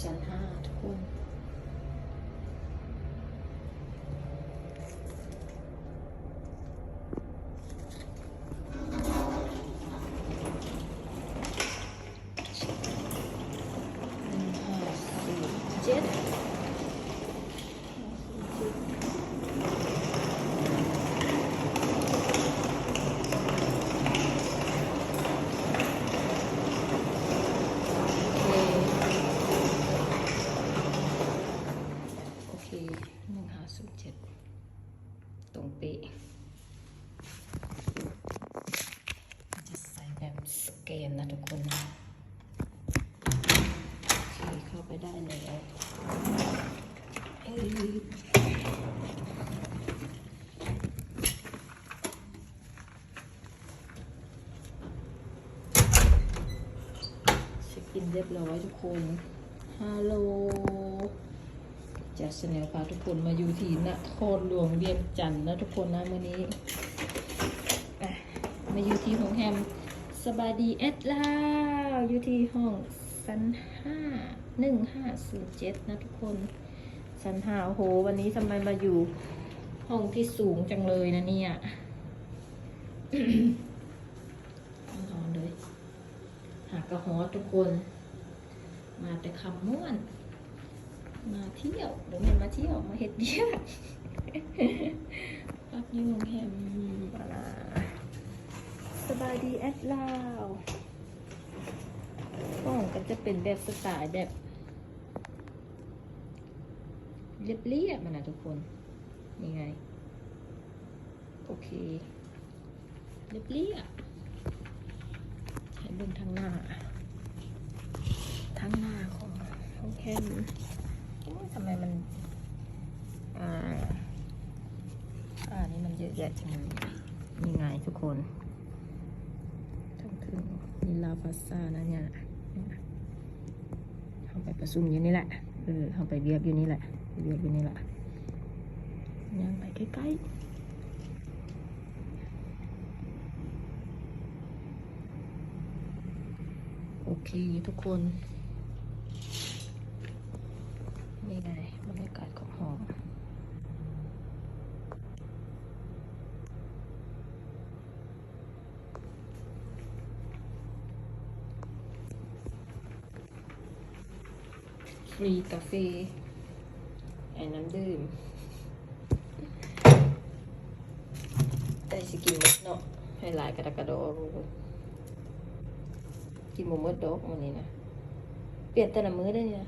ชั้นห้าทุกคนหนึ่งห้าสี่เจ็ด โอเคหนึ่งห้า ศูนย์เจ็ดตรงเป๊ะจะใส่แบบสแกนนะทุกคนนะโอเคเข้าไปได้แล้วเอ้ยเช็คอินเรียบร้อยทุกคนฮัลโหล จะเสนอพาทุกคนมาอยู่ที่นครหลวงเวียงจันทร์นะทุกคนนะมื้อนี้มาอยู่ที่ห้องแฮมสบายดีแอดลาวอยู่ที่ห้องสันห้าหนึ่งห้าศูนย์เจ็ดนะทุกคนสันห้าโอ้โหวันนี้ทำไมมาอยู่ห้องที่สูงจังเลยนะเนี่ยนอนเลย หากระหอทุกคน มาแต่คำม่วน มาเที่ยวหรือไม่มาเที่ยวมาเฮ็ดเบี้ยพักอยุ่โรงแฮมปลาสบายดีแอดลาวห้องก็จะเป็นแบบสไตล์แบบ เรียบๆมันนะทุกคนนี่ไง โอเค เรียบๆให้เบิ่งทางหน้า ทางหน้าของห้องแคมโอ้ย ทำไมมัน อ่า อ่า นี่มันเยอะแยะจังเลยนี่ไงทุกคนทั้งถึงนิลาพาซานะเนี่ยเขาไปประชุมอยู่นี่แหละ เออเขาไปเบียกอยู่นี่แหละไปเบียกอยู่นี่แหละย่างไปใกล้ๆ โอเคทุกคนนี่ไงบรรยากาศของหอ มีกาแฟไอ้น้ำดื่มแต่สิกินหมดเนาะให้หลายกระดกกระโดดรู้กินหมูมืดดอกมันนี่นะ เปลี่ยนแต่ละมื้อได้เนี่ย